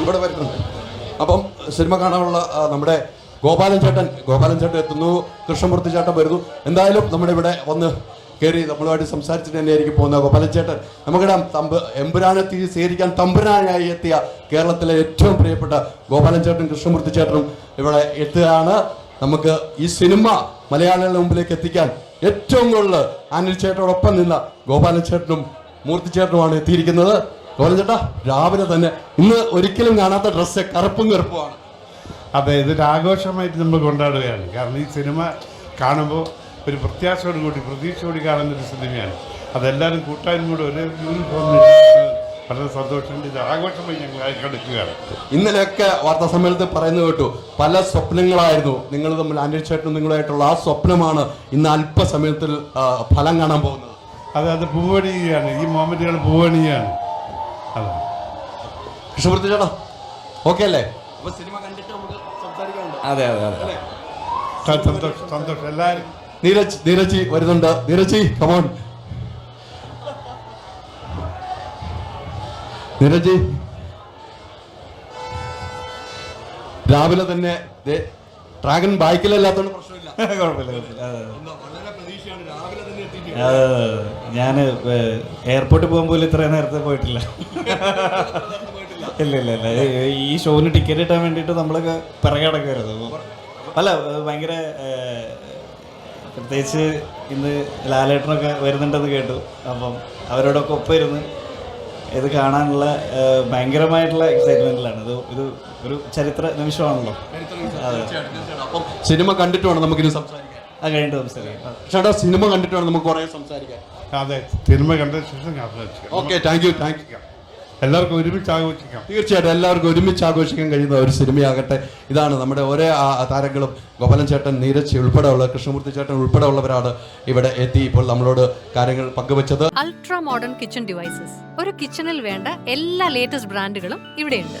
ഇവിടെ വരുന്നുണ്ട്. അപ്പം സിനിമ കാണാനുള്ള നമ്മുടെ ഗോപാലൻ ചേട്ടൻ ഗോപാലൻ ചേട്ടൻ എത്തുന്നു കൃഷ്ണമൂർത്തി ചേട്ടൻ വരുന്നു. എന്തായാലും നമ്മുടെ ഇവിടെ വന്ന് കയറി നമ്മളുമായിട്ട് സംസാരിച്ചിട്ട് തന്നെയായിരിക്കും പോകുന്നത്. ഗോപാലൻ ചേട്ടൻ നമുക്കിടാം തമ്പ് എമ്പുരാനെ തീ സ്വീകരിക്കാൻ തമ്പുരാനായി എത്തിയ കേരളത്തിലെ ഏറ്റവും പ്രിയപ്പെട്ട ഗോപാലൻ ചേട്ടൻ കൃഷ്ണമൂർത്തി ചേട്ടനും ഇവിടെ എത്തുകയാണ്. നമുക്ക് ഈ സിനിമ മലയാളികളുടെ മുമ്പിലേക്ക് എത്തിക്കാൻ ഏറ്റവും കൂടുതൽ അനിൽ ചേട്ടനോടൊപ്പം നിന്ന ഗോപാലൻ ചേട്ടനും മൂർത്തി ചേട്ടനുമാണ് എത്തിയിരിക്കുന്നത്. ഗോപാലൻ ചേട്ടാ രാവിലെ തന്നെ ഇന്ന് ഒരിക്കലും കാണാത്ത ഡ്രസ്സ് കറുപ്പും കറുപ്പുമാണ്. അതെ ഇതൊരു ആഘോഷമായിട്ട് നമ്മൾ കൊണ്ടാടുകയാണ്. കാരണം ഈ സിനിമ കാണുമ്പോൾ ഒരു പ്രത്യാശയോട് കൂടി പ്രതീക്ഷയോടി കാണുന്ന ഒരു സിനിമയാണ്. അതെല്ലാവരും കൂട്ടായ്മയോട് കൂടെ ഒരേ യൂണിഫോം വളരെ സന്തോഷമുണ്ട് ഇത് ആഘോഷമായി ഞങ്ങൾ എടുക്കുകയാണ് ഇന്നലെയൊക്കെ വാർത്താ സമ്മേളനത്തിൽ പറയുന്നത് കേട്ടു പല സ്വപ്നങ്ങളായിരുന്നു. നിങ്ങൾ തമ്മിൽ ചേട്ടനും നിങ്ങളുമായിട്ടുള്ള ആ സ്വപ്നമാണ് ഇന്ന് അല്പസമയത്തിൽ ഫലം കാണാൻ പോകുന്നത്. അതെ അത് പൂവണിയാണ് ഈ മോമെന്റുകൾ പൂവണിയാണ്. അതെ. കൃഷ്ണമൂർത്തി ചേട്ടാ ഓക്കെ അല്ലേ? അപ്പൊ സിനിമ കണ്ടിട്ട് നമുക്ക് സംസാരിക്കാനുണ്ട്? അതെ അതെ അതെ. സന്തോഷം സന്തോഷം. എല്ലാവരും. നീരജ് നീരജി വരുന്നുണ്ട്. നീരജി കമോൺ നീരജ്. രാവിലെ തന്നെ ഡ്രാഗൺ ബൈക്കിലല്ലാത്തോണ്ട് പ്രശ്നമില്ല. കുഴപ്പമില്ല കുഴപ്പമില്ല. വളരെ പ്രതീക്ഷയാണ്. രാവിലെ തന്നെ എത്തിയിട്ട്. ഞാൻ എയർപോർട്ടിൽ പോകുമ്പോൾ പോലും ഇത്രയും നേരത്തെ പോയിട്ടില്ല. ഇല്ല ഇല്ല ഇല്ല. ഈ- ഷോവിന് ഷോന് ടിക്കറ്റ് കിട്ടാൻ വേണ്ടിയിട്ട് നമ്മളൊക്കെ പിറകെ കിടക്കരുത് അല്ല ഭയങ്കര പ്രത്യേകിച്ച് ഇന്ന് ലാലേട്ടനൊക്കെ വരുന്നുണ്ടെന്ന് കേട്ടു. അപ്പം അവരോടൊക്കെ ഒപ്പം ഇരുന്ന് ഇത് കാണാനുള്ള ഭയങ്കരമായിട്ടുള്ള എക്സൈറ്റ്മെന്റിലാണ് ഇത് ഇത് ഒരു ചരിത്ര നിമിഷമാണല്ലോ. അപ്പം സിനിമ കണ്ടിട്ട് വേണം നമുക്കിനി സംസാരിക്കാൻ. അത് കഴിഞ്ഞിട്ട് സംസാരിക്കാം. ചേട്ടാ സിനിമ കണ്ടിട്ട് വേണം നമുക്ക് കുറേ സംസാരിക്കാം അതെ സിനിമ കണ്ട ശേഷം okay thank you thank you എല്ലാവർക്കും ഒരുമിച്ച് ആഘോഷിക്കാം. തീർച്ചയായിട്ടും എല്ലാവർക്കും ഒരുമിച്ച് ആഘോഷിക്കാൻ കഴിയുന്ന ഒരു സിനിമയാകട്ടെ. ഇതാണ് നമ്മുടെ ആ താരങ്ങളും ഗോപാലൻ ചേട്ടൻ നീരജ് ഉൾപ്പെടെയുള്ള കൃഷ്ണമൂർത്തി ചേട്ടൻ ഉൾപ്പെടെയുള്ളവരാണ് ഇവിടെ എത്തി ഇപ്പോൾ നമ്മളോട് കാര്യങ്ങൾ പങ്കുവച്ചത്. അൾട്രാ മോഡേൺ കിച്ചൺ ഡിവൈസസ് ഒരു കിച്ചണിൽ വേണ്ട എല്ലാ ലേറ്റസ്റ്റ് ബ്രാൻഡുകളും ഇവിടെയുണ്ട്.